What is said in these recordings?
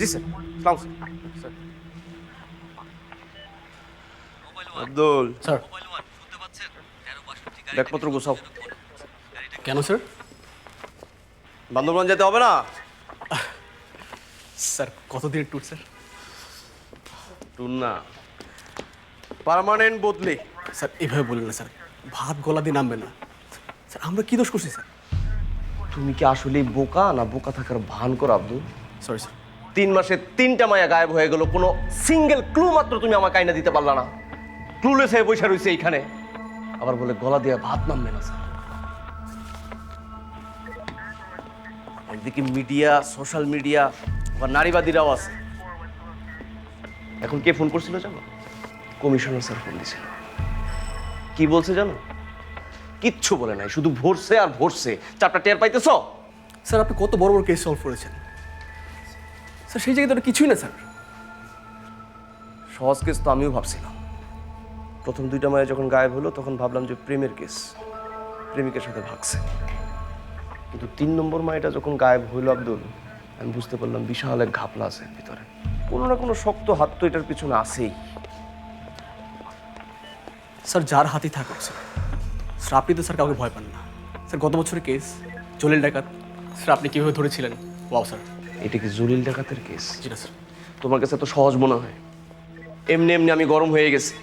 জি sir সালাম sir Abdul. Sir ব্যাগপত্র গোছাও। কেন স্যার বান্দরবান যেতে হবে না? স্যার কতদিনের ট্যুর স্যার টুন না। পার্মানেন্ট বদলি। স্যার এভাবে বললেন না স্যার ভাত গলা দিয়ে নামবে না। স্যার আমরা কি দোষ করছি স্যার তুমি কি আসলে বোকা না বোকা থাকার ভান করো আব্দুল? সরি স্যার তিন মাসে তিনটা মায়া গায়েব হয়ে গেল। কোনো সিঙ্গেল ক্লু মাত্র তুমি আমাকে আইনা দিতে পারলা না। ক্লুলেস হয়ে বসে রয়েছে এইখানে। আবার বলে গলা দিয়ে ভাত নামবে না, স্যার। একদিকে মিডিয়া সোশ্যাল মিডিয়া আবার নারীবাদীরাও আছে। এখন কে ফোন করছিল জানো? কমিশনার স্যার ফোন দিছিল। কি বলছে জানো? কিচ্ছু বলে নাই, শুধু ভরছে আর ভরছে। চারটা টের পাইতেছো? স্যার, আপনি কত বড় বড় কেস সলভ করেছেন? স্যার সেই জায়গায় তো কিছুই না স্যার। সহজ কেস তো আমিও ভাবছিলাম। প্রথম দুইটা মায়া যখন গায়েব হলো তখন ভাবলাম যে প্রেমের কেস প্রেমিকের সাথে ভাগছে। কিন্তু তিন নম্বর মায়াটা যখন গায়েব হইল আব্দুল আমি বুঝতে পারলাম বিশাল এক ঘাপলা আছে ভিতরে। কোনো না কোনো শক্ত হাত তো এটার পিছনে আছেই। স্যার যার হাতেই থাকুক স্যার। স্যার আপনি তো স্যার কাউকে ভয় পান না। স্যার গত বছরের কেস জলিল ডাকাত স্যার আপনি কীভাবে ধরেছিলেন? Wow sir. এটা কি জলিল ডাকাতের কেস? জি না স্যার। তোমার কাছে তো সহজ মনে হয়? এমনি এমনি আমি গরম হয়ে গেছি।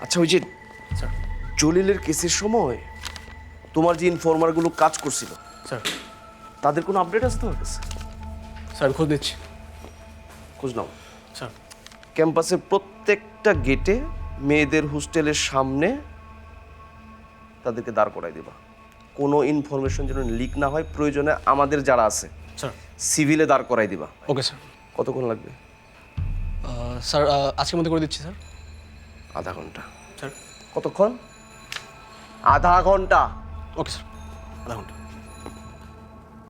আচ্ছা ওই যে স্যার। জলিলের কেসের সময় তোমার যে ইনফর্মারগুলো কাজ করছিল স্যার। তাদের কোনো আপডেট আছে তোমার কাছে? স্যার খোঁজ নিচ্ছি। খোঁজ নাও। স্যার। ক্যাম্পাসের প্রত্যেকটা গেটে মেয়েদের হোস্টেলের সামনে তাদেরকে দাঁড় করাই দেবা। কোনো ইনফরমেশন যেন লিক না হয় প্রয়োজনে আমাদের যারা আছে স্যার সিভিলে দাঁড় করাই দিবা। ওকে স্যার কতক্ষণ লাগবে? স্যার আজকের মধ্যে করে দিচ্ছি স্যার আধা ঘণ্টা। স্যার কতক্ষণ? আধা ঘণ্টা। ওকে স্যার আধা ঘণ্টা।